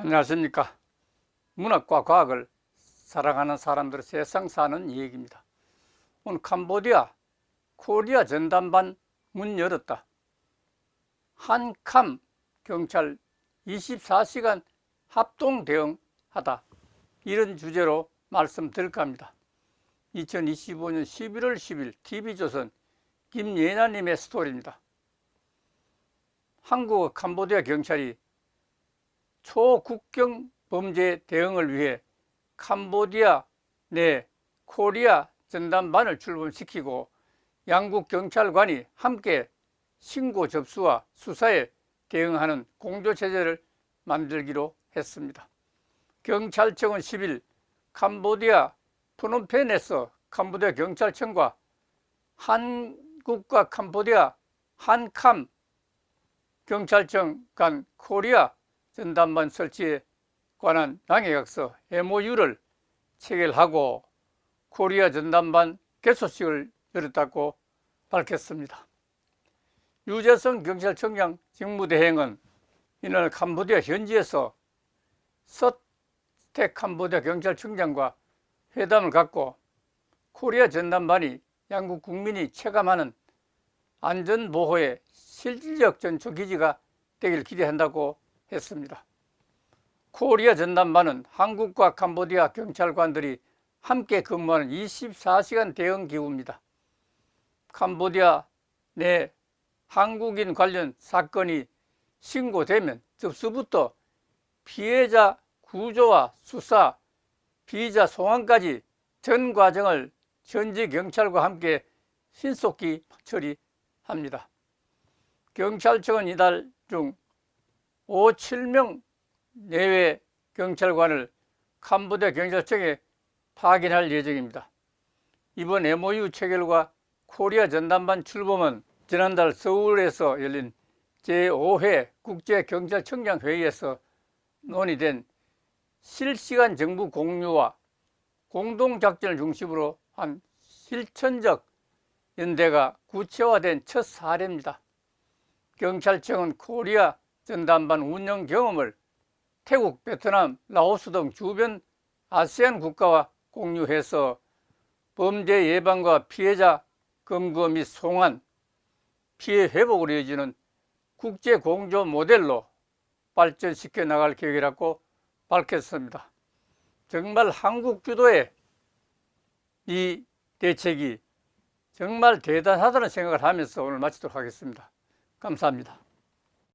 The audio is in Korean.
안녕하십니까. 문학과 과학을 사랑하는 사람들의 세상 사는 이야기입니다. 오늘 캄보디아 코리아 전담반 문 열었다. 한캄 경찰 24시간 합동 대응하다. 이런 주제로 말씀드릴까 합니다. 2025년 11월 10일 TV조선 김예나님의 스토리입니다. 한국 캄보디아 경찰이 초국경 범죄 대응을 위해 캄보디아 내 코리아 전담반을 출범시키고 양국 경찰관이 함께 신고 접수와 수사에 대응하는 공조체제를 만들기로 했습니다. 경찰청은 10일 캄보디아 프놈펜에서 캄보디아 경찰청과 한국과 캄보디아 한캄 경찰청 간 코리아 전담반 설치에 관한 양해각서 MOU를 체결하고 코리아 전담반 개소식을 열었다고 밝혔습니다. 유재성 경찰청장 직무대행은 이날 캄보디아 현지에서 서택 캄보디아 경찰청장과 회담을 갖고 코리아 전담반이 양국 국민이 체감하는 안전보호의 실질적 전초기지가 되길 기대한다고 했습니다. 코리아 전담반은 한국과 캄보디아 경찰관들이 함께 근무하는 24시간 대응 기구입니다. 캄보디아 내 한국인 관련 사건이 신고되면 접수부터 피해자 구조와 수사, 피의자 송환까지 전 과정을 현지 경찰과 함께 신속히 처리합니다. 경찰청은 이달 중 5, 7명 내외 경찰관을 캄보디아 경찰청에 파견할 예정입니다. 이번 MOU 체결과 코리아 전담반 출범은 지난달 서울에서 열린 제5회 국제경찰청장 회의에서 논의된 실시간 정부 공유와 공동작전을 중심으로 한 실천적 연대가 구체화된 첫 사례입니다. 경찰청은 코리아 전담반 운영 경험을 태국, 베트남, 라오스 등 주변 아세안 국가와 공유해서 범죄 예방과 피해자 검거 및 송환, 피해 회복을 이어지는 국제 공조 모델로 발전시켜 나갈 계획이라고 밝혔습니다. 정말 한국 주도의 이 대책이 정말 대단하다는 생각을 하면서 오늘 마치도록 하겠습니다. 감사합니다.